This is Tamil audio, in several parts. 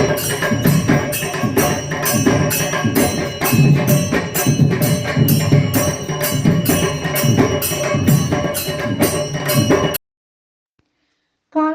Thank you.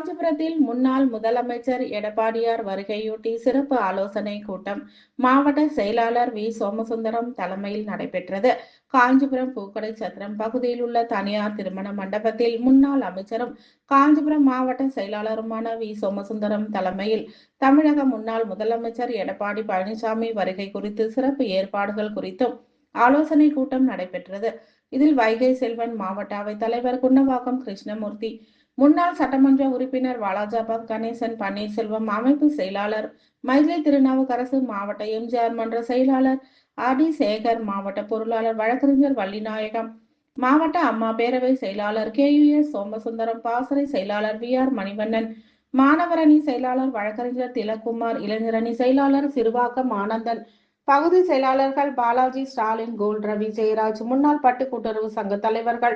காஞ்சிபுரத்தில் முன்னாள் முதலமைச்சர் எடப்பாடியார் வருகையொட்டி சிறப்பு ஆலோசனை கூட்டம் மாவட்ட செயலாளர் வி. சோமசுந்தரம் தலைமையில் நடைபெற்றது. காஞ்சிபுரம் பூக்கடை சத்திரம் பகுதியில் உள்ள தனியார் திருமண மண்டபத்தில் முன்னாள் அமைச்சரும் காஞ்சிபுரம் மாவட்ட செயலாளருமான வி. சோமசுந்தரம் தலைமையில் தமிழக முன்னாள் முதலமைச்சர் எடப்பாடி பழனிசாமி வருகை குறித்து சிறப்பு ஏற்பாடுகள் குறித்தும் ஆலோசனை கூட்டம் நடைபெற்றது. இதில் வைகை செல்வன் மாவட்ட அவைத் தலைவர் குன்னவாக்கம் கிருஷ்ணமூர்த்தி முன்னாள் சட்டமன்ற உறுப்பினர் வாலாஜாபாத் கணேசன் பன்னீர்செல்வம் அமைப்பு செயலாளர் மயிலை திருநாவுக்கரசு மாவட்ட எம்ஜிஆர் மன்ற செயலாளர் ஆர் டி சேகர் மாவட்ட பொருளாளர் வழக்கறிஞர் வள்ளிநாயகம் மாவட்ட அம்மா பேரவை செயலாளர் கே யு எஸ் சோமசுந்தரம் பாசறை செயலாளர் வி ஆர் மணிவண்ணன் மாணவரணி செயலாளர் வழக்கறிஞர் திலக்குமார் இளைஞரணி செயலாளர் சிறுவாக்கம் ஆனந்தன் பகுதி செயலாளர்கள் பாலாஜி ஸ்டாலின் கோல்ட் ரவி ஜெயராஜ் முன்னாள் பட்டு கூட்டுறவு சங்க தலைவர்கள்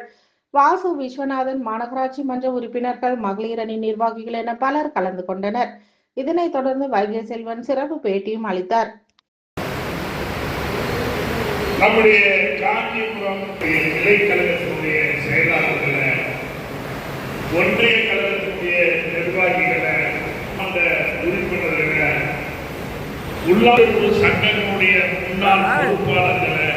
வாசு விஸ்வநாதன் மாநகராட்சி மன்ற உறுப்பினர்கள் மகளிர் அணி நிர்வாகிகள் என பலர் கலந்து கொண்டனர். இதனைத் தொடர்ந்து வைகை செல்வன் சிறப்பு பேட்டியும் அளித்தார். நம்முடைய காஞ்சிபுரம் கிளை கழகத்தினுடைய செயலாளர்களை ஒன்றிய கழகத்தினுடைய நிர்வாகிகளை அந்த உறுப்பினர்களை உள்ளாட்சி சங்கங்களுடைய முன்னாள் பொறுப்பாளர்களை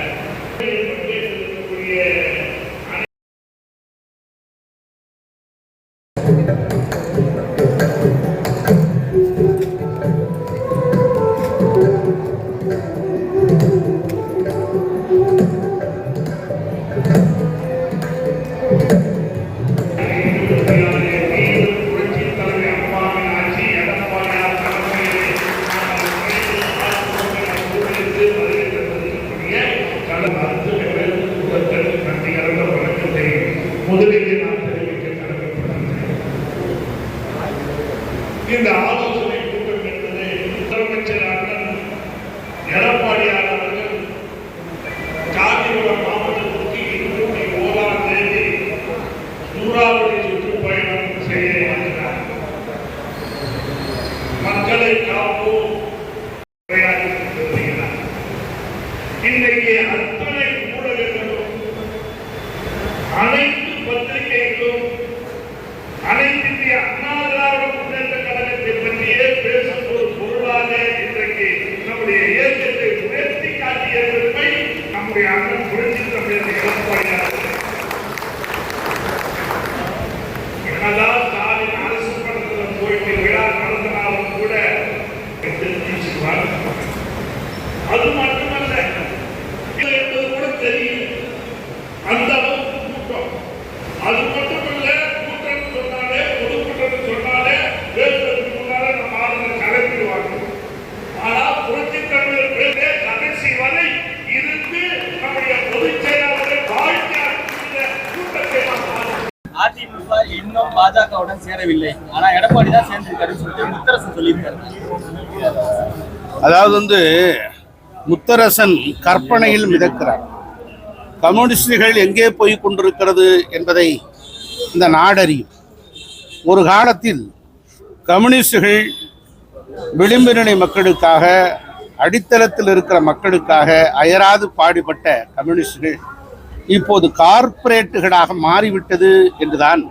நம்முடைய அண்ணன் புரட்சி தமிழர் எடப்பாடியார் என்னதான் ஸ்டாலின் அரசு போயிட்டு விழா நடத்தினாலும் கூட தெரிஞ்சுக்குவார் அது மாதிரி அதிமுக இன்னும் பாஜகவுடன் சேரவில்லை. ஆனா எடப்பாடி தான் சேர்ந்திருக்காருன்னு சொல்லிட்டு முத்தரசன் சொல்லியிருக்காரு. அதாவது வந்து முத்தரசன் கற்பனையில் மிதக்கிறார். கம்யூனிஸ்டுகள் எங்கே போய் கொண்டிருக்கிறது என்பதை இந்த நாடறியும். ஒரு காலத்தில் கம்யூனிஸ்டுகள் விளிம்பு மக்களுக்காக அடித்தளத்தில் இருக்கிற மக்களுக்காக அயராது பாடுபட்ட கம்யூனிஸ்டுகள் இப்போது கார்ப்பரேட்டுகளாக மாறிவிட்டது என்றுதான்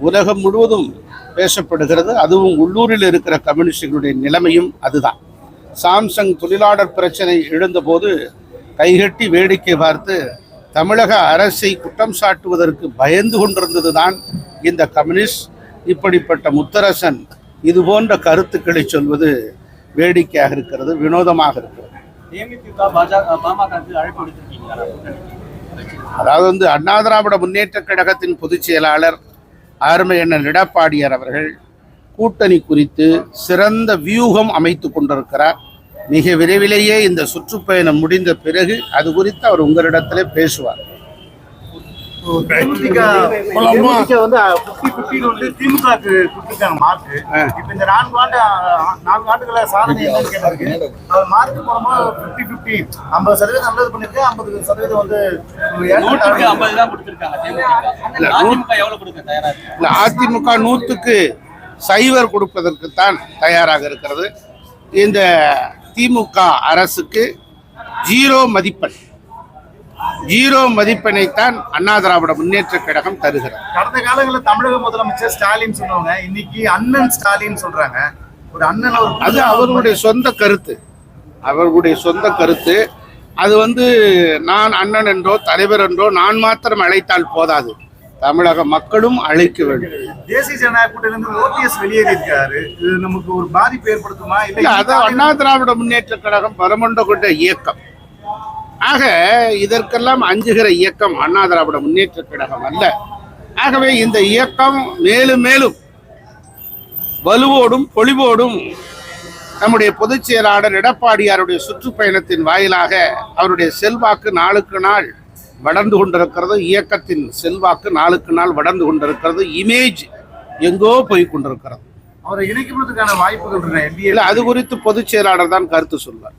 உலகம் முழுவதும் பேசப்படுகிறது. அதுவும் உள்ளூரில் இருக்கிற கம்யூனிஸ்டுகளுடைய நிலைமையும் அதுதான். சாம்சங் தொழிலாளர் பிரச்சனை எழுந்தபோது கைகட்டி வேடிக்கை பார்த்து தமிழக அரசை குற்றம் சாட்டுவதற்கு பயந்து கொண்டிருந்தது தான் இந்த கம்யூனிஸ்ட். இப்படிப்பட்ட முத்தரசன் இது போன்ற கருத்துக்களை சொல்வது வேடிக்கையாக இருக்கிறது வினோதமாக இருக்கிறது. அதாவது வந்து அண்ணா திராவிட முன்னேற்ற கழகத்தின் பொதுச் செயலாளர் அருமையண்ணன் எடப்பாடியார் அவர்கள் கூட்டணி குறித்து சிறந்த வியூகம் அமைத்து கொண்டிருக்கிறார். மிக விரைவிலேயே இந்த சுற்றுப்பயணம் முடிந்த பிறகு அது குறித்து அவர் உங்களிடத்திலே பேசுவார். வந்து பிப்டி பிப்டின்னு வந்து திமுகக்கு கொடுத்துருக்காங்க மார்க் இப்ப இந்த நான்கு ஆண்டு நான்கு ஆண்டுகள சாதனை என்னன்னு கேட்டிருக்கு அது மார்க் மூலமா பிப்டி பிப்டி ஐம்பது சதவீதம் நல்லது பண்ணிருக்கு ஐம்பது சதவீதம் வந்து நூற்றுக்கு ஐம்பது தான் கொடுத்திருக்காங்க தேமுதிக அதிமுக நூற்றுக்கு சைவர் கொடுப்பதற்குத்தான் தயாராக இருக்கிறது. இந்த திமுக அரசுக்கு ஜீரோ மதிப்பெண். ஜீரோ மதிப்பெண்ணைத்தான் அண்ணா திராவிட முன்னேற்ற கழகம் தருகிறது. கடந்த காலங்களில் தமிழக முதலமைச்சர் ஸ்டாலின் சொன்னவங்க இன்னைக்கு அண்ணன் ஸ்டாலின் சொல்றாங்க. ஒரு அண்ணன் அது அவர்களுடைய சொந்த கருத்து. அவர்களுடைய சொந்த கருத்து. அது வந்து நான் அண்ணன் என்றோ தலைவர் என்றோ நான் மாத்திரம் அழைத்தால் போதாது. தமிழக மக்களும் அழைக்க வேண்டும். தேசிய ஜனநாயக கூட்டணியிலிருந்து ஓபிஎஸ் வெளியேறி இருக்காரு இது நமக்கு ஒரு பாதிப்பு ஏற்படுத்துமா? இல்ல, இல்ல அது அண்ணா திராவிட முன்னேற்ற கழகம் பரமண்ட கொண்ட இயக்கம். ஆக இதற்கெல்லாம் அஞ்சுகிற இயக்கம் அண்ணா திராவிட முன்னேற்ற கழகம் அல்ல. ஆகவே இந்த இயக்கம் மேலும் மேலும் வலுவோடும் பொலிவோடும் நம்முடைய பொதுச் செயலாளர் எடப்பாடியாருடைய சுற்றுப்பயணத்தின் வாயிலாக அவருடைய செல்வாக்கு நாளுக்கு நாள் வளர்ந்து கொண்டிருக்கிறது. இயக்கத்தின் செல்வாக்கு நாளுக்கு நாள் வளர்ந்து கொண்டிருக்கிறது. இமேஜ் எங்கோ போய் கொண்டிருக்கிறது. அவரை இணைக்கப்படுறதுக்கான வாய்ப்புகள் இல்ல அது குறித்து பொதுச் செயலாளர் தான் கருத்து சொல்வார்.